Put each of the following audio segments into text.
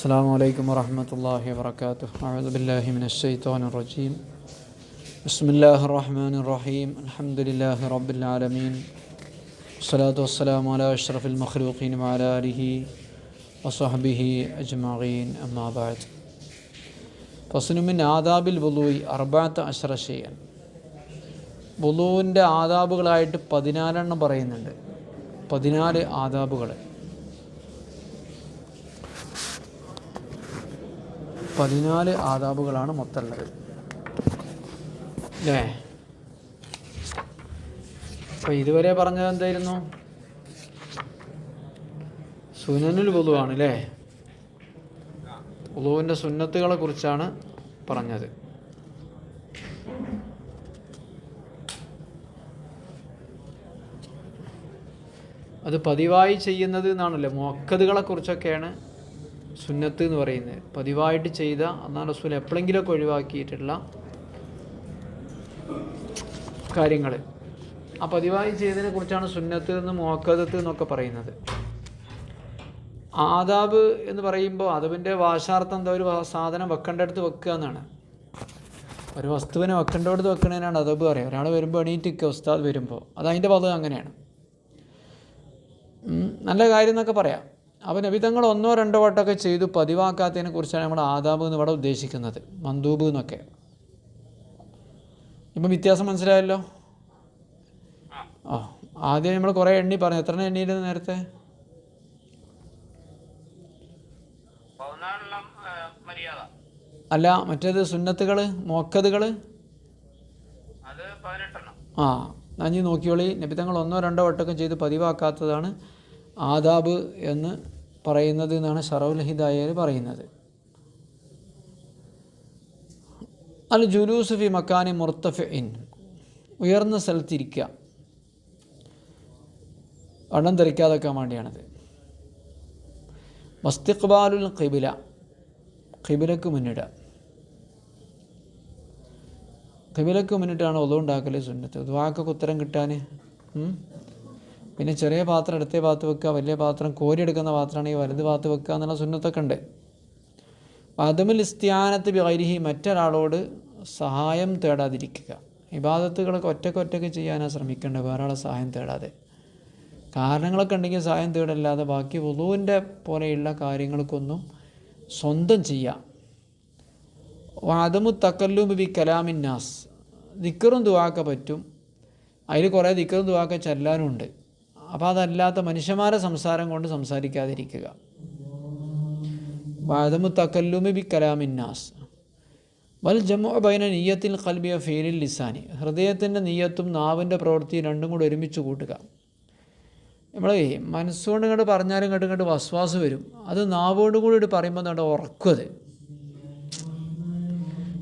السلام عليكم ورحمة الله وبركاته أعوذ بالله من الشيطان الرجيم بسم الله الرحمن الرحيم الحمد لله رب العالمين والصلاة والسلام على أشرف المخلوقين وعلى آله وصحبه أجمعين أما بعد فصل من آداب الوضوء أربعة عشر شيئا വുളുവിൻ്റെ ആദാബുകളായിട്ട് പതിനാലെണ്ണം പറയുന്നുണ്ട് പതിനാല് ആദാബുകൾ പതിനാല് ആദാബുകളാണ് മൊത്തമുള്ളത്. അല്ലേ അപ്പോൾ ഇതുവരെ പറഞ്ഞത് എന്തായിരുന്നു? സുനനുൽ പൊതുവാണ് അല്ലേ വുളുവിന്റെ സുന്നത്തുകളെ കുറിച്ചാണ് പറഞ്ഞത്. അത് പതിവായി ചെയ്യുന്നത് എന്നാണല്ലോ? മുക്കതുകളെ കുറിച്ചൊക്കെയാണ് സുന്നത്ത് എന്ന് പറയുന്നത്. പതിവായിട്ട് ചെയ്ത അന്നാ റസൂൽ എപ്പോഴെങ്കിലുമൊക്കെ ഒഴിവാക്കിയിട്ടുള്ള കാര്യങ്ങൾ ആ പതിവായി ചെയ്തതിനെ കുറിച്ചാണ് സുന്നത്ത് എന്ന് മുഹക്കദത്ത് എന്നൊക്കെ പറയുന്നത്. ആദാബ് എന്ന് പറയുമ്പോൾ അതവിന്റെ ഭാഷാർത്ഥം എന്താ? ഒരു സാധനം വെക്കേണ്ടടുത്ത് വെക്കുക എന്നാണ്. ഒരു വസ്തുവിനെ വെക്കേണ്ടടുത്ത് വെക്കണതിനാണ് അതബ് പറയുക. ഒരാൾ വരുമ്പോൾ എണീറ്റ് നിൽക്കുക ഉസ്താദ് വരുമ്പോൾ. അത് അതിന്റെ പദം അങ്ങനെയാണ്. നല്ല കാര്യം എന്നൊക്കെ പറയാം. അപ്പോൾ നബിതങ്ങൾ ഒന്നോ രണ്ടോ വട്ടമൊക്കെ ചെയ്തു പതിവാക്കാത്തതിനെ കുറിച്ചാണ് നമ്മൾ ആദാബ് എന്ന് ഇവിടെ ഉദ്ദേശിക്കുന്നത്. മന്ദൂബ് എന്നൊക്കെ. ഇപ്പം വ്യത്യാസം മനസ്സിലായല്ലോ? ആ ആദ്യം നമ്മൾ കുറേ എണ്ണി പറഞ്ഞു. എത്ര എണ്ണിയിരുന്നു നേരത്തെ? അല്ല മറ്റേത് സുന്നത്തുകൾ മോക്കതുകൾ ആ നഞ്ഞി നോക്കിയോളി നബിതങ്ങൾ ഒന്നോ രണ്ടോ വട്ടമൊക്കെ ചെയ്ത് പതിവാക്കാത്തതാണ് ആദാബ് എന്ന് പറയുന്നത് എന്നാണ് ഷറൗൽ ഹിദായർ പറയുന്നത്. അൽ ജുലൂസ് ഫി മക്കാനി മുർത്തഫിൻ ഉയർന്ന സ്ഥലത്തിരിക്കുക. വണ്ണം ധരിക്കാതെക്കാൻ വേണ്ടിയാണത്. മസ്തിഖ്ബാലുൽ ഖിബില. ഖിബിലക്ക് മുന്നിടുക. ഖിബിലക്ക് മുന്നിട്ടാണ് ഒതുണ്ടാക്കൽ സുന്നത്ത്. ദ്വാക്കൊക്കെ ഉത്തരം കിട്ടാൻ. പിന്നെ ചെറിയ പാത്രം ഇടത്തെ ഭാഗത്ത് വെക്കുക വലിയ പാത്രം കോരിയെടുക്കുന്ന പാത്രമാണെങ്കിൽ വലത് ഭാഗത്ത് വെക്കുക എന്നുള്ള സുന്നത്തൊക്കെ ഉണ്ട്. അതുമിൽ ഇസ്ത്യാനത്ത് ബൈരിഹി മറ്റൊരാളോട് സഹായം തേടാതിരിക്കുക. ഇബാദത്തുകളൊക്കെ ഒറ്റയ്ക്ക് ഒറ്റയ്ക്ക് ചെയ്യാനാണ് ശ്രമിക്കേണ്ടത്. വേറെ ആളെ സഹായം തേടാതെ. കാരണങ്ങളൊക്കെ ഉണ്ടെങ്കിൽ സഹായം തേടല്ലാതെ ബാക്കി വുളുവിന്റെ പോലെയുള്ള കാര്യങ്ങൾക്കൊന്നും സ്വന്തം ചെയ്യാം. വാദമു തക്കല്ലും ബി കലാമിന്നാസ് ദിക്കറും ദുവാക്ക പറ്റും. അതിൽ കുറേ ദിക്കറും ദുവാക്ക ചെല്ലാനും ഉണ്ട്. അപ്പോൾ അതല്ലാത്ത മനുഷ്യന്മാരെ സംസാരം കൊണ്ട് സംസാരിക്കാതിരിക്കുക. വാദമു തക്കല്ലുമി ബി കലാമിന്നാസ് വൽ ബൈന നീയത്തിൽ കൽബിയ ഫീലിൽ ലിസാനി. ഹൃദയത്തിന്റെ നീയത്തും നാവിന്റെ പ്രവൃത്തിയും രണ്ടും കൂടെ ഒരുമിച്ച് കൂട്ടുക. നമ്മളെ മനസ്സുകൊണ്ട് ഇങ്ങോട്ട് പറഞ്ഞാലും ഇങ്ങോട്ട് ഇങ്ങോട്ട് വസ്വാസ് വരും. അത് നാവോട് കൂടി പറയുമ്പോൾ നമ്മുടെ ഉറക്കുക അത്.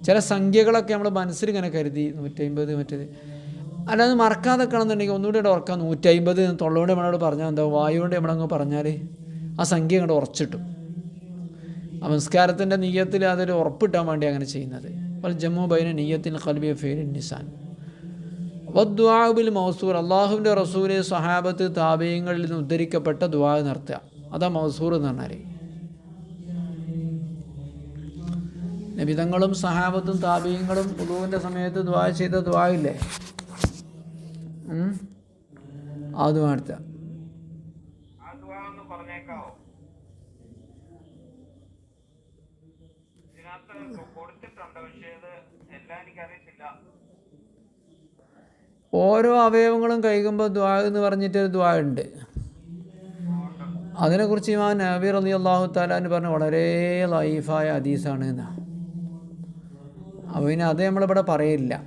ചില സംഖ്യകളൊക്കെ നമ്മൾ മനസ്സിൽ ഇങ്ങനെ കരുതി. നൂറ്റമ്പത് മറ്റേത് അല്ലാതെ മറക്കാതെ കാണുന്നുണ്ടെങ്കിൽ ഒന്നുകൂടി ഇവിടെ ഉറക്കാം. നൂറ്റമ്പത് തൊള്ളോണ്ട് നമ്മളോട് പറഞ്ഞാൽ എന്താ? വായുകൊണ്ട് നമ്മളങ്ങ് പറഞ്ഞാൽ ആ സംഖ്യ അങ്ങോട്ട് ആ നമസ്കാരത്തിന്റെ നീയത്തിൽ അതൊരു ഉറപ്പിട്ടാൻ വേണ്ടി അങ്ങനെ ചെയ്യുന്നത്. അപ്പോൾ ജമ്മു ബൈന നീയത്തിൽ കൽബിയ ഫേരി നിസാൻ. വദ്വാബിൽ മൗസൂർ. അള്ളാഹുവിന്റെ റസൂലെ സഹാബത്ത് താപയങ്ങളിൽ നിന്ന് ഉദ്ധരിക്കപ്പെട്ട ദ്വാ നിർത്തുക. അതാ മൗസൂർ എന്ന് പറഞ്ഞാൽ നബിതങ്ങളും സഹാബത്തും താപീയങ്ങളും ഉദുവിന്റെ സമയത്ത് ദ്വാ ചെയ്ത ദ്വാ ഇത് ഓരോ അവയവങ്ങളും കഴിക്കുമ്പോൾ ദ്വാ എന്ന് പറഞ്ഞിട്ടൊരു ദ്വാ ഉണ്ട്. അതിനെക്കുറിച്ച് ഇമാൻ നബി റബി അള്ളാഹു താലാന്ന് പറഞ്ഞ വളരെ ലൈഫായ ഹദീസാണ് എന്നാ. അപ്പോൾ പിന്നെ അത് നമ്മളിവിടെ പറയില്ല.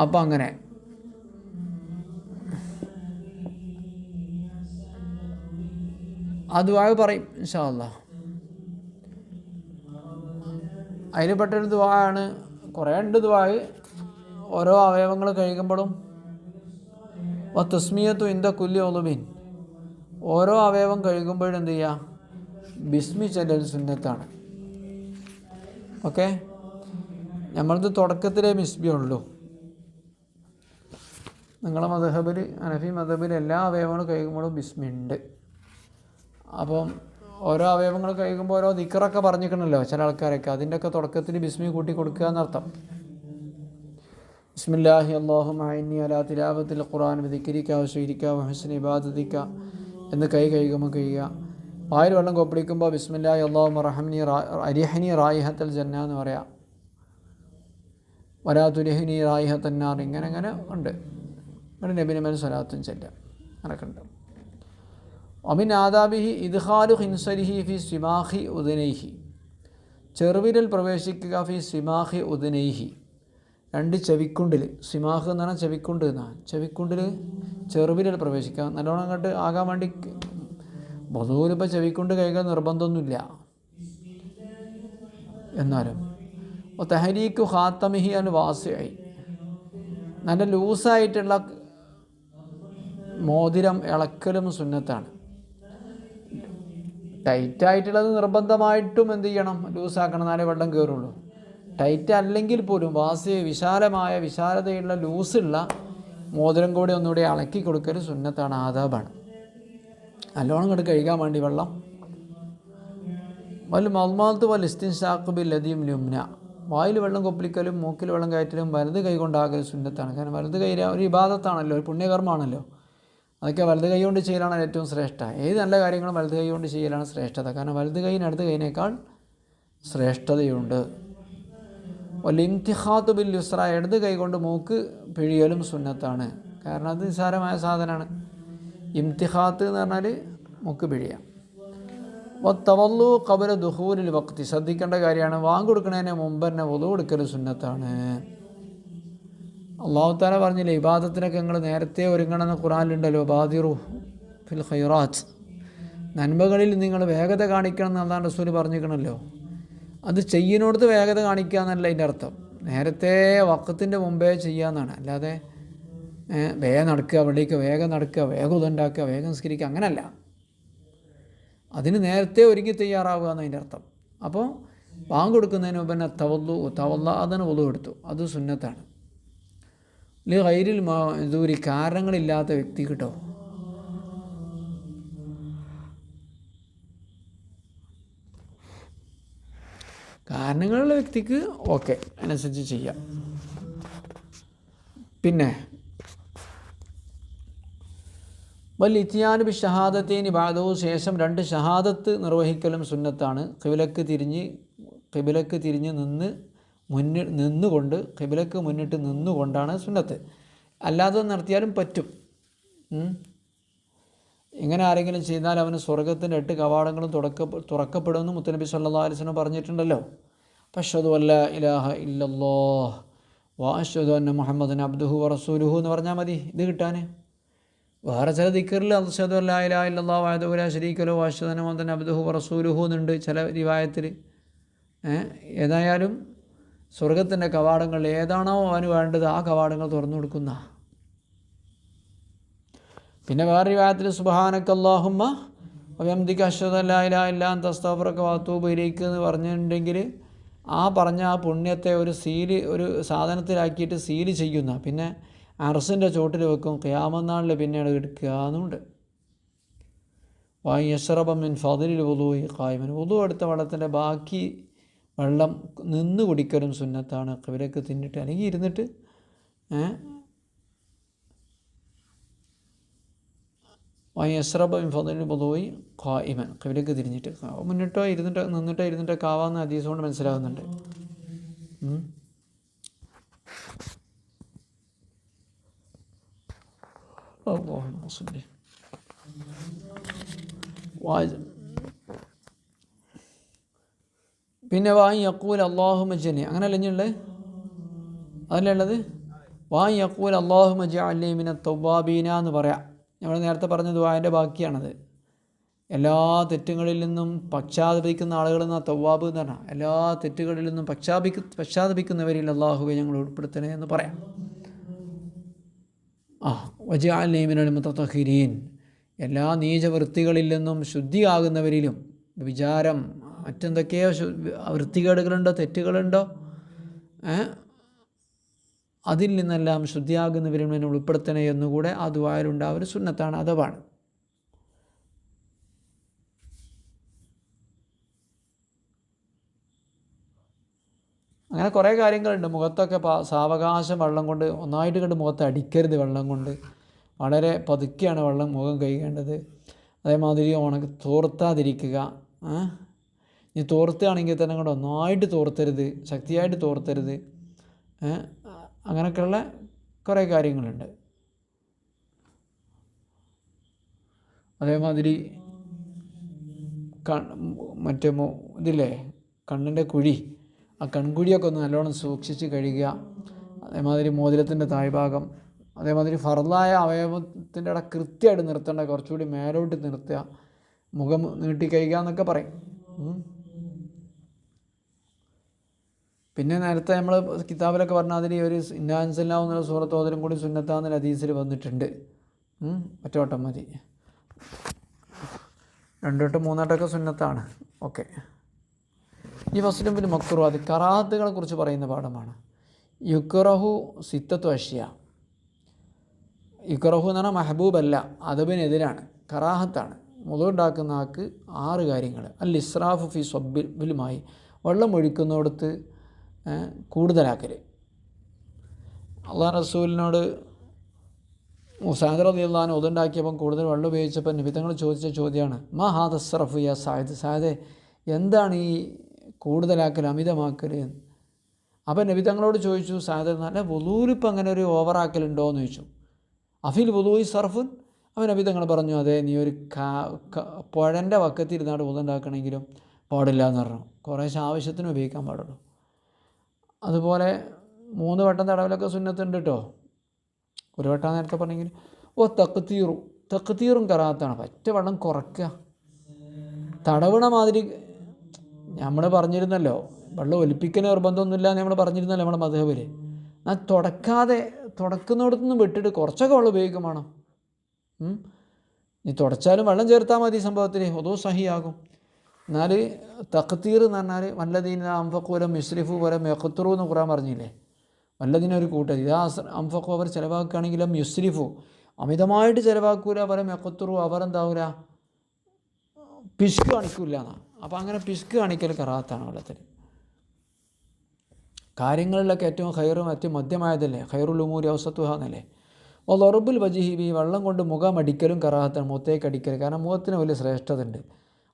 അപ്പം അങ്ങനെ. ആ പറയും ഇൻഷാല്ല അതിന് പെട്ടൊരു ദുവാണ് കുറേ ഉണ്ട് ദുവായ് ഓരോ അവയവങ്ങൾ കഴിക്കുമ്പോഴും. വ ഇന്ത കുല്യ ഒളുബിൻ ഓരോ അവയവം കഴിക്കുമ്പോഴും എന്ത് ചെയ്യുക ബിസ്മി ചെല്ലൽ സുന്നത്താണ്. ഓക്കെ? നമ്മളത് തുടക്കത്തിലേ ബിസ്മി ഉള്ളൂ. നിങ്ങളെ മതഹബിൽ അനഫി മധബിൽ എല്ലാ അവയവങ്ങളും കഴിക്കുമ്പോഴും ബിസ്മിയുണ്ട് അപ്പം ഓരോ അവയവങ്ങൾ കഴിക്കുമ്പോൾ ഓരോ ദിക്കറൊക്കെ പറഞ്ഞിരിക്കണമല്ലോ ചില ആൾക്കാരൊക്കെ. അതിന്റെയൊക്കെ തുടക്കത്തിൽ ബിസ്മി കൂട്ടി കൊടുക്കുക എന്നർത്ഥം. ബിസ്മില്ലാഹി അള്ളാഹു മൈനി അലാ തിലാവത്തിൽ ഖുറാൻ വിധിക്കരിക്ക ശീരിക്കുക ഹുസ്നി ഇബാദിക്ക എന്ന് കൈ കഴുകുമ്പോൾ കഴിയുക വായിൽ വെള്ളം കൊപ്പിടിക്കുമ്പോൾ ബിസ്മില്ലാഹി അള്ളാഹു റഹംനി അരിഹനി റായിഹത്തൽ ജന്ന എന്ന് പറയാം. വരാതുരഹിനി റായിഹത്തന്നാർ ഇങ്ങനെ അങ്ങനെ ഉണ്ട്. ഇവിടെ നബിനമൻ സ്വലാത്തും ചെല്ലാം നടക്കണ്ട ഒമിൻ ആദാബിഹി ഇദ്ഹാലു ഹിൻസരിഹി ഫി സിമാഹി ഉദനൈഹി. ചെറുവിരൽ പ്രവേശിക്കുക ഫി സിമാഹി ഉദനൈഹി. രണ്ട് ചെവിക്കുണ്ടിൽ സിമാഹ് എന്ന് പറഞ്ഞാൽ ചെവിക്കുണ്ട് എന്നാണ്. ചെവിക്കുണ്ടിൽ ചെറുവിരൽ പ്രവേശിക്കുക. നല്ലോണം അങ്ങോട്ട് ആകാൻ വേണ്ടി ബധൂരിപ്പോൾ ചെവിക്കുണ്ട് കൈകൾ നിർബന്ധമൊന്നുമില്ല. എന്നാലും തെഹരീക്ക് ഹാത്തമിഹി അനു വാസിയായി നല്ല ലൂസായിട്ടുള്ള മോതിരം ഇളക്കലും സുന്നത്താണ്. ടൈറ്റായിട്ടുള്ളത് നിർബന്ധമായിട്ടും എന്ത് ചെയ്യണം? ലൂസാക്കണം എന്നാലേ വെള്ളം കയറുള്ളൂ ടൈറ്റ് അല്ലെങ്കിൽ പോലും വാസി വിശാലമായ വിശാലതയുള്ള ലൂസുള്ള മോതിരം കൂടി ഒന്നുകൂടി അളക്കി കൊടുക്കൽ സുന്നത്താണ് ആദാബാണ്. നല്ലോണം കണ്ട് കഴുകാൻ വേണ്ടി വെള്ളം. വൽ മൽമാത്ത് വൽ ഇസ്തിൻഷാഖ് ബിൽ ലദീം ലുംന. വായിൽ വെള്ളം കൊപ്പിളിക്കലും മൂക്കിൽ വെള്ളം കയറ്റലും വലത് കൈ കൊണ്ടാകൽ സുന്നത്താണ്. കാരണം വലത് കൈ ഒരു ഇബാദത്താണല്ലോ ഒരു പുണ്യകർമ്മമാണല്ലോ അതൊക്കെ വലത് കൈ കൊണ്ട് ചെയ്യലാണ് ഏറ്റവും ശ്രേഷ്ഠ ഏത് നല്ല കാര്യങ്ങളും വലത് കൈ കൊണ്ട് ചെയ്യലാണ് ശ്രേഷ്ഠത. കാരണം വലത് കൈയിന് അടുത്ത കൈനേക്കാൾ ശ്രേഷ്ഠതയുണ്ട്. വലിംതിഹാത്ത് ബിൽ യുസ്ര ഇടത് കൈ കൊണ്ട് മൂക്ക് പിഴിയലും സുന്നത്താണ്. കാരണം അത് നിസ്സാരമായ സാധനമാണ്. ഇംതിഹാത്ത് എന്ന് പറഞ്ഞാൽ മൂക്ക് പിഴിയാം. തവല്ലു കബല ദുഹൂരിൽ വക്തി ശ്രദ്ധിക്കേണ്ട കാര്യമാണ്. വാങ്ങ് കൊടുക്കുന്നതിന് മുമ്പ് തന്നെ ഒതു കൊടുക്കൽ സുന്നത്താണ്. അള്ളാഹു താല പറഞ്ഞില്ലേ ഇബാദത്തിനൊക്കെ നിങ്ങൾ നേരത്തെ ഒരുങ്ങണമെന്ന് ഖുറാനിലുണ്ടല്ലോ ബാദിറു ഫിൽ ഖൈറാത്ത്. നന്മകളിൽ നിങ്ങൾ വേഗത കാണിക്കണം എന്ന് അള്ളാഹ് റസൂൽ പറഞ്ഞിരിക്കണമല്ലോ അത് ചെയ്യുന്നിടത്ത് വേഗത കാണിക്കുക എന്നല്ല അതിന്റെ അർത്ഥം. നേരത്തെ വക്കത്തിന്റെ മുമ്പേ ചെയ്യാന്നാണ് അല്ലാതെ വേഗം നടക്കുക അവിടേക്ക് വേഗം നടക്കുക വേഗം ഇതുണ്ടാക്കുക വേഗം നിസ്കരിക്കുക അങ്ങനല്ല. അതിന് നേരത്തെ ഒരുങ്ങി തയ്യാറാവുക എന്നതിന്റെ അർത്ഥം. അപ്പോൾ വാങ്ങ് കൊടുക്കുന്നതിന് മുമ്പ് തന്നെ തവല്ലു തവല്ല അതിന് ഒതു എടുത്തു അത് സുന്നത്താണ്. ലി ഗൈരിൽ ദൂരി കാരണങ്ങളില്ലാത്ത വ്യക്തി കേട്ടോ? കാരണങ്ങളുള്ള വ്യക്തിക്ക് ഓക്കെ അതിനനുസരിച്ച് ചെയ്യാം. പിന്നെ വൽ ഇത്തിയാനുബി ഷഹാദത്തേന് ബാധവും ശേഷം രണ്ട് ഷഹാദത്ത് നിർവഹിക്കലും സുന്നത്താണ്. കിബിലക്ക് തിരിഞ്ഞ് കിബിലക്ക് തിരിഞ്ഞ് നിന്ന് മുന്നിൽ നിന്നുകൊണ്ട് കിബിലക്ക് മുന്നിട്ട് നിന്നുകൊണ്ടാണ് സുന്നത്ത്. അല്ലാതെ നടത്തിയാലും പറ്റും. ഇങ്ങനെ ആരെങ്കിലും ചെയ്താൽ അവന് സ്വർഗത്തിന്റെ എട്ട് കവാടങ്ങളും തുറക്ക തുറക്കപ്പെടുമെന്ന് മുത്തനബി സല്ലാ അലിസ്ലം പറഞ്ഞിട്ടുണ്ടല്ലോ. പഷതു അല്ല ഇലാഹ ഇല്ലല്ലോ വാഷതു അന്ന മുഹമ്മദൻ അബ്ദുഹു റസൂലുഹു എന്ന് പറഞ്ഞാൽ മതി. ഇത് കിട്ടാൻ വേറെ ചില ദിക്കറിൽ അർഷദു അല്ല ഇലാ ഇല്ലാ വായതുല ശരീക്കലോ വാഷദന മുഹമ്മദൻ അബ്ദുഹു റസൂലുഹു എന്നുണ്ട് ചില രീവായത്തിൽ ഏതായാലും സ്വർഗത്തിന്റെ കവാടങ്ങൾ ഏതാണോ അവന് വേണ്ടത് ആ കവാടങ്ങൾ തുറന്നു കൊടുക്കുന്ന. പിന്നെ വേറെ വിവാഹത്തിൽ സുബഹാനക്കല്ലാഹുമ്മ അവംദിക്ക് അശ്വതല്ലായില്ല എല്ലാം തസ്താഫറൊക്കെ വാത്തൂബയിലേക്ക് എന്ന് പറഞ്ഞിട്ടുണ്ടെങ്കിൽ ആ പറഞ്ഞ ആ പുണ്യത്തെ ഒരു സീൽ ഒരു സാധനത്തിലാക്കിയിട്ട് സീൽ ചെയ്യുന്ന. പിന്നെ അറസിന്റെ ചോട്ടിൽ വെക്കും ക്യാമനാളിൽ പിന്നീട് എടുക്കുക എന്നുണ്ട്. വായി യശ്രബം മിൻ ഫതിലിൽ വധു കായ്മൻ വധു എടുത്ത വെള്ളത്തിന്റെ ബാക്കി വെള്ളം നിന്ന് കുടിക്കലും സുന്നത്താണ്. കവിരക്ക് തിന്നിട്ട് അല്ലെങ്കിൽ ഇരുന്നിട്ട് ഏഹ് വയസ്രബ ഫതിന് പൊതുവായി ഖായിമൻ കവിലേക്ക് തിരിഞ്ഞിട്ട് മുന്നിട്ടോ ഇരുന്നിട്ടോ നിന്നിട്ടോ ഇരുന്നിട്ടോ കാവാന്ന് അതീസം കൊണ്ട് മനസ്സിലാകുന്നുണ്ട്. അല്ലാഹുമ്മ സ്വല്ലി. വാ- പിന്നെ വായി യക്കൂൽ അള്ളാഹു മജ്ജനെ അങ്ങനെ അല്ലഞ്ഞുള്ളത് അതിലുള്ളത് വായി യക്കൂൽ അള്ളാഹു മജ അല്ലീമിന തൊബാബീന എന്ന് പറയാം. നമ്മൾ നേരത്തെ പറഞ്ഞ വായന്റെ ബാക്കിയാണത്. എല്ലാ തെറ്റുകളിൽ നിന്നും പശ്ചാത്തപിക്കുന്ന ആളുകളിൽ നിന്ന് തവ്വാബ് എന്ന് പറഞ്ഞാൽ എല്ലാ തെറ്റുകളിൽ നിന്നും പശ്ചാപിക്ക പശ്ചാത്തപിക്കുന്നവരിൽ അള്ളാഹുവെ ഞങ്ങൾ ഉൾപ്പെടുത്തണേ എന്ന് പറയാം. ആ വജാലിമിനൽ മുത്തഹിരീൻ എല്ലാ നീചവൃത്തികളിൽ നിന്നും ശുദ്ധിയാകുന്നവരിലും വിചാരം മറ്റെന്തൊക്കെയോ വൃത്തികേടുകളുണ്ടോ തെറ്റുകളുണ്ടോ? അതിൽ നിന്നെല്ലാം ശുദ്ധിയാകുന്നവരും എന്നെ ഉൾപ്പെടുത്തണേ എന്നുകൂടെ ആ ഒരു സുന്നത്താണ് അഥവാണ്. അങ്ങനെ കുറേ കാര്യങ്ങളുണ്ട്. മുഖത്തൊക്കെ സാവകാശം വെള്ളം കൊണ്ട് ഒന്നായിട്ട് കണ്ട് മുഖത്ത് അടിക്കരുത് വെള്ളം കൊണ്ട്. വളരെ പതുക്കെയാണ് വെള്ളം മുഖം കഴുകേണ്ടത്. അതേമാതിരി ഉണക്ക് തോർത്താതിരിക്കുക? ഇനി തോർത്തുകയാണെങ്കിൽ തന്നെ അങ്ങോട്ട് ഒന്നായിട്ട് തോർത്തരുത് ശക്തിയായിട്ട് തോർത്തരുത്? അങ്ങനെയൊക്കെയുള്ള കുറേ കാര്യങ്ങളുണ്ട്. അതേമാതിരി മറ്റേ ഇതില്ലേ കണ്ണിന്റെ കുഴി. ആ കൺകുഴിയൊക്കെ ഒന്ന് നല്ലോണം സൂക്ഷിച്ച് കഴുകുക. അതേമാതിരി മോതിരത്തിന്റെ താഴ്ഭാഗം. അതേമാതിരി ഫറലായ അവയവത്തിന്റെ അവിടെ കൃത്യമായിട്ട് നിർത്തേണ്ട കുറച്ചുകൂടി മേലോട്ട് നിർത്തുക. മുഖം നീട്ടി കഴുകുക എന്നൊക്കെ പറയും. പിന്നെ നേരത്തെ നമ്മൾ കിതാബിലൊക്കെ പറഞ്ഞ അതിൽ ഒരു ഇന്നാൻസെല്ലാം എന്നുള്ള ഓതലും കൂടി സുന്നത്താന്ന് ഹദീസിൽ വന്നിട്ടുണ്ട്. ഒറ്റവട്ടം ഒറ്റ വട്ടം മതി. രണ്ടു വട്ടം മൂന്നാട്ടൊക്കെ സുന്നത്താണ്. ഓക്കെ. ഈ ഫസ്റ്റിലും പിന്നെ മക്കുറു അത് കറാത്തുകളെ കുറിച്ച് പറയുന്ന പാഠമാണ്. യുക്റഹു സിത്തത്തു അഷ്യ. യുക്റഹു എന്ന് പറഞ്ഞാൽ മെഹബൂബ് അല്ല അതബിനെതിരാണ് കറാഹത്താണ് മുതലുണ്ടാക്കുന്ന ആൾക്ക് ആറ് കാര്യങ്ങൾ അൽ ഇസ്രാഫ് ഫി സ്വബിലുമായി വെള്ളം ഒഴിക്കുന്നിടത്ത് കൂടുതലാക്കൽ അള്ളാഹ് റസൂലിനോട് മുസാദർ അള്ളാഹാൻ ഒതുണ്ടാക്കിയപ്പം കൂടുതൽ വെള്ളം ഉപയോഗിച്ചപ്പോൾ നിബിധങ്ങൾ ചോദിച്ച ചോദ്യമാണ് മാ ഹാദ സറഫ് യാ സായദ്? സായദെ എന്താണ് ഈ കൂടുതലാക്കൽ അമിതമാക്കൽ എന്ന്. അപ്പം നബിതങ്ങളോട് ചോദിച്ചു സായദ് നല്ല വുലൂരിപ്പം അങ്ങനെ ഒരു ഓവറാക്കലുണ്ടോ? എന്ന് ചോദിച്ചു. അഫിൽ വുലൂയി സർഫുൻ? അവൻ നബിതങ്ങൾ പറഞ്ഞു അതെ നീ ഒരു ക- പുഴന്റെ വക്കത്തിരുന്നാട് ഉതുണ്ടാക്കണമെങ്കിലും പാടില്ല എന്ന് പറഞ്ഞു. കുറേശ്ശെ ആവശ്യത്തിന് ഉപയോഗിക്കാൻ പാടുള്ളൂ. അതുപോലെ മൂന്ന് വട്ടം തടവിലൊക്കെ സുന്നത്തുണ്ട് കേട്ടോ ഒരു വട്ടം നേരത്തെ പറഞ്ഞെങ്കിൽ ഓ തക്കുത്തീറും തക്കുത്തീറും കറാത്താണ്. പറ്റ വെള്ളം കുറയ്ക്കുക തടവണ മാതിരി നമ്മൾ പറഞ്ഞിരുന്നല്ലോ വെള്ളം ഒലിപ്പിക്കുന്ന നിർബന്ധമൊന്നുമില്ല എന്ന് നമ്മൾ പറഞ്ഞിരുന്നല്ലോ നമ്മുടെ മധുഹബിൽ എന്നാൽ തുടക്കാതെ തുടക്കുന്നിടത്തു നിന്ന് വിട്ടിട്ട് കുറച്ചൊക്കെ വെള്ളം ഉപയോഗിക്കും വേണം. ഇനി തുടച്ചാലും വെള്ളം ചേർത്താൽ മതി സംഭവത്തിൽ ഒതോ സഹിയാകും. എന്നാൽ തഖ്തീർ എന്ന് പറഞ്ഞാൽ വല്ലതീന അംഫക്കൂലം മിസ്രിഫു പോലെ മെഖത്തുറു എന്ന് ഖുറാൻ പറഞ്ഞില്ലേ? വല്ലതിനും ഒരു കൂട്ടർ ഇതാ അംഫക്കു അവർ ചിലവാക്കുകയാണെങ്കിലും യുസ്രിഫു. അമിതമായിട്ട് ചിലവാക്കൂല അവരെ മെഖത്തുറു അവർ എന്താവൂല? പിശുക്ക് കാണിക്കില്ല എന്നാണ് അപ്പോൾ അങ്ങനെ പിശുക്ക് കാണിക്കൽ കറാത്താണ് വെള്ളത്തിൽ കാര്യങ്ങളിലൊക്കെ ഏറ്റവും ഹൈറും ഏറ്റവും മധ്യമായതല്ലേ ഹൈറുൽ ഉമൂരി ഔസത്തുഹ എന്നല്ലേ? അപ്പോൾ ലൊറബുൽ വജിഹിബി വെള്ളം കൊണ്ട് മുഖം അടിക്കലും കറാഹത്താണ് മുഖത്തേക്ക് അടിക്കൽ കാരണം മുഖത്തിന് വലിയ ശ്രേഷ്ഠത ഉണ്ട്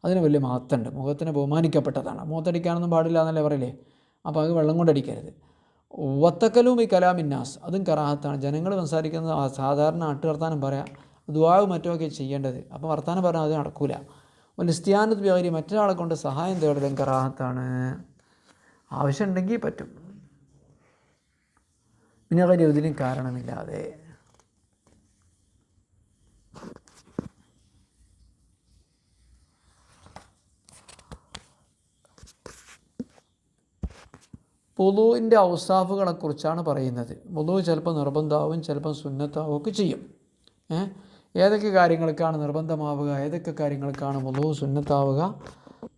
അതിന് വലിയ മഹത്തുണ്ട് മുഖത്തിന് ബഹുമാനിക്കപ്പെട്ടതാണ്. മുഖത്തടിക്കാനൊന്നും പാടില്ല എന്നല്ലേ പറയില്ലേ? അപ്പോൾ അത് വെള്ളം കൊണ്ടടിക്കരുത് വത്തക്കലും ഈ കലാമിന്നാസ് അതും കറാഹത്താണ്. ജനങ്ങൾ സംസാരിക്കുന്നത് സാധാരണ നാട്ടുവർത്താനം പറയാം ദുവാവ് മറ്റുമൊക്കെ ചെയ്യേണ്ടത്. അപ്പോൾ വർത്താനം പറഞ്ഞാൽ അത് നടക്കൂല. ഒരു നിസ്ത്യാനത്ത് വ്യാപാരി മറ്റൊരാളെ കൊണ്ട് സഹായം തേടലും കറാഹത്താണ്. ആവശ്യമുണ്ടെങ്കിൽ പറ്റും. പിന്നെ കാര്യം ഇതിനും കാരണമില്ലാതെ പൊതുവിന്റെ ഔസാഫുകളെക്കുറിച്ചാണ് പറയുന്നത്. പുതു ചിലപ്പോൾ നിർബന്ധമാവും ചിലപ്പം സുന്നത്താവും ഒക്കെ ചെയ്യും? ഏതൊക്കെ കാര്യങ്ങൾക്കാണ് നിർബന്ധമാവുക? ഏതൊക്കെ കാര്യങ്ങൾക്കാണ് പൊതു സുന്നത്താവുക?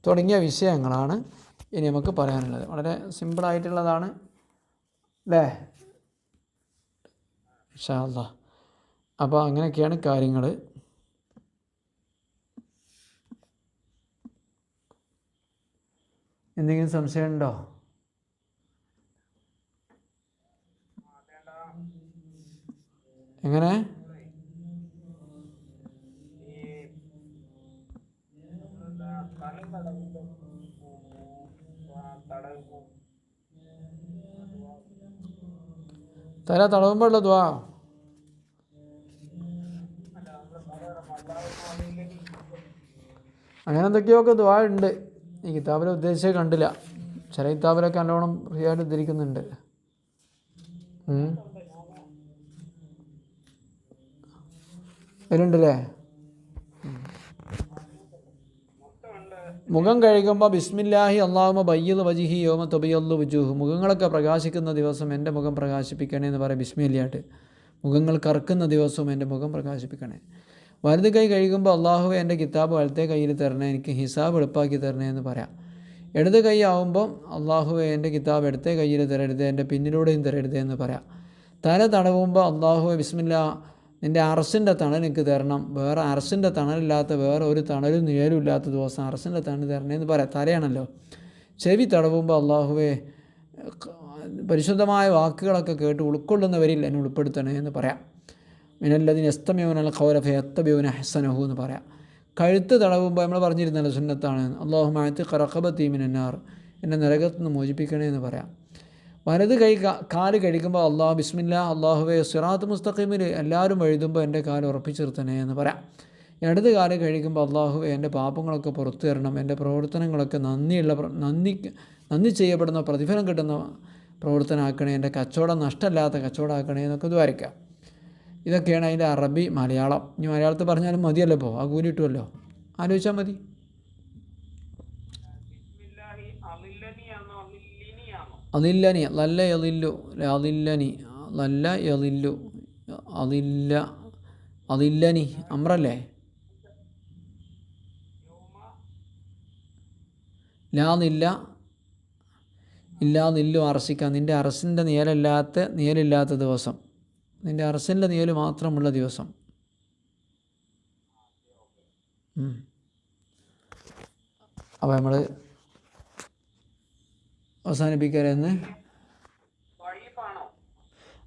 തുടങ്ങിയ വിഷയങ്ങളാണ് ഇനി നമുക്ക് പറയാനുള്ളത്. വളരെ സിമ്പിളായിട്ടുള്ളതാണ് അല്ലേ ഇൻഷാല്ലാ അപ്പോൾ അങ്ങനെയൊക്കെയാണ് കാര്യങ്ങൾ എന്തെങ്കിലും സംശയമുണ്ടോ? എങ്ങനെ? തല തടവുമ്പോഴുള്ള ദ്വാ. അങ്ങനെ എന്തൊക്കെയൊക്കെ ദ്വാ ഉണ്ട്. ഈ കിതാബിൽ ഉദ്ദേശിച്ചേ കണ്ടില്ല. ചില കിതാബിലൊക്കെ നല്ലോണം ഫ്രീ ആയിട്ട് ഉദ്ധരിക്കുന്നുണ്ട് അതിലുണ്ടല്ലേ? മുഖം കഴുകുമ്പോൾ ബിസ്മില്ലാഹി അള്ളാഹുമ ബയ്യത് വജിഹി യോമ തൊബിയല്ലു വജൂഹ്. മുഖങ്ങളൊക്കെ പ്രകാശിക്കുന്ന ദിവസം എന്റെ മുഖം പ്രകാശിപ്പിക്കണേ എന്ന് പറയാം ബിസ്മില്ലായിട്ട്. മുഖങ്ങൾ കറക്കുന്ന ദിവസവും എന്റെ മുഖം പ്രകാശിപ്പിക്കണേ. വലത് കൈ കഴുകുമ്പോൾ അള്ളാഹുവെ എന്റെ കിതാബ് വലത്തെ കയ്യിൽ തരണേ എനിക്ക് ഹിസാബ് എളുപ്പാക്കി തരണേ എന്ന് പറയാം. ഇടത് കൈ ആവുമ്പോൾ അള്ളാഹുവെ എന്റെ കിതാബ് ഇടത്തെ കയ്യിൽ തരരുത് എന്റെ പിന്നിലൂടെയും തരരുത് എന്ന് പറയാം. തല തടവുമ്പോൾ അള്ളാഹു ബിസ്മില്ല നിന്റെ അറസിന്റെ തണൽ എനിക്ക് തരണം. വേറെ അറസിന്റെ തണലില്ലാത്ത വേറെ ഒരു തണലും നേരും ഇല്ലാത്ത ദിവസം അറസിന്റെ തണൽ തരണേ എന്ന് പറയാം. തലയാണല്ലോ. ചെവി തടവുമ്പോൾ അള്ളാഹുവെ പരിശുദ്ധമായ വാക്കുകളൊക്കെ കേട്ട് ഉൾക്കൊള്ളുന്നവരിൽ എന്നെ ഉൾപ്പെടുത്തണേ എന്ന് പറയാം. മിനല്ലതിന് എസ്തമ്യവനൽ ഖൗലഫ എത്തബ്യവന ഹസനഹു എന്ന് പറയാം. കഴുത്ത് തടവുമ്പോൾ നമ്മൾ പറഞ്ഞിരുന്നല്ലോ സുന്നത്താണ്. അള്ളാഹു മായത്ത് കറക്കബത്തി മിനന്നാർ എന്നെ നരകത്ത് നിന്ന് മോചിപ്പിക്കണേ എന്ന് പറയാം. വലത് കൈ കാൽ കഴിക്കുമ്പോൾ അള്ളാഹു ബിസ്മില്ല അള്ളാഹുവെ സിറാത്ത് മുസ്തഖീമിൽ എല്ലാവരും എഴുതുമ്പോൾ എന്റെ കാൽ ഉറപ്പിച്ചു നിർത്തണേ എന്ന് പറയാം. ഇടത് കാൽ കഴിക്കുമ്പോൾ അള്ളാഹുവെ എന്റെ പാപങ്ങളൊക്കെ പുറത്തു തരണം എന്റെ പ്രവർത്തനങ്ങളൊക്കെ നന്ദിയുള്ള നന്ദി നന്ദി ചെയ്യപ്പെടുന്ന പ്രതിഫലം കിട്ടുന്ന പ്രവർത്തനമാക്കണേ എന്റെ കച്ചവടം നഷ്ടമില്ലാത്ത കച്ചവടമാക്കണേ എന്നൊക്കെ ദ്വാരിക്കാം. ഇതൊക്കെയാണ് അതിന്റെ അറബി മലയാളം. ഇനി മലയാളത്തിൽ പറഞ്ഞാലും മതിയല്ലോ ഇപ്പോൾ ആ കൂലി കിട്ടുമല്ലോ? ആലോചിച്ചാൽ മതി. അതില്ലനി നല്ല എതില്ലു അതില്ലനി നല്ല എതില്ലു അതില്ല അതില്ലനി അമ്രല്ലേ? ലാന്നില്ല ഇല്ലാന്നില്ലു അറസിക്ക നിന്റെ അറസിന്റെ നിയലല്ലാത്ത നിയലില്ലാത്ത ദിവസം. നിന്റെ അറസിന്റെ നിയൽ മാത്രമുള്ള ദിവസം. അപ്പോൾ നമ്മൾ അവസാനിപ്പിക്കലെന്ന് വൈഫാണോ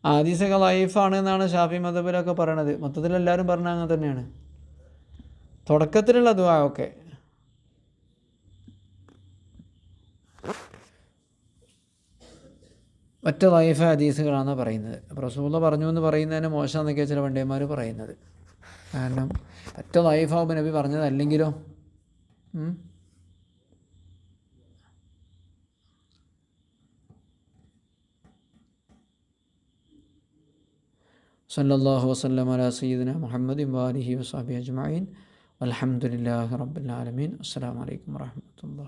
ആദീസൊക്കെ ലൈഫാണ് എന്നാണ് ഷാഫി മതബിലൊക്കെ പറയണത്. മൊത്തത്തിൽ എല്ലാവരും പറഞ്ഞ അങ്ങനെ തന്നെയാണ്. തുടക്കത്തിലുള്ള ദുവാ ഒക്കെ. ഒറ്റ ലൈഫ് ഹദീസുകളാണ് പറയുന്നത്. പ്രസൂല പറഞ്ഞു എന്ന് പറയുന്നതിന് മോശമെന്നൊക്കെയാണ് ചില വണ്ടിയന്മാർ പറയുന്നത്. കാരണം ഒറ്റ ലൈഫാവുമ്പോൾ നബി പറഞ്ഞത് അല്ലെങ്കിലോ സല്ലാഹു വസ്ലം അല സീദിന മുഹമ്മദ് വാലിഹി വസാബി അജ്മീൻ അലഹമുല്ലാ റബ്ബുലാലമീൻ അസ്സാം വലൈക്കും വാഹമത്തല്ലാ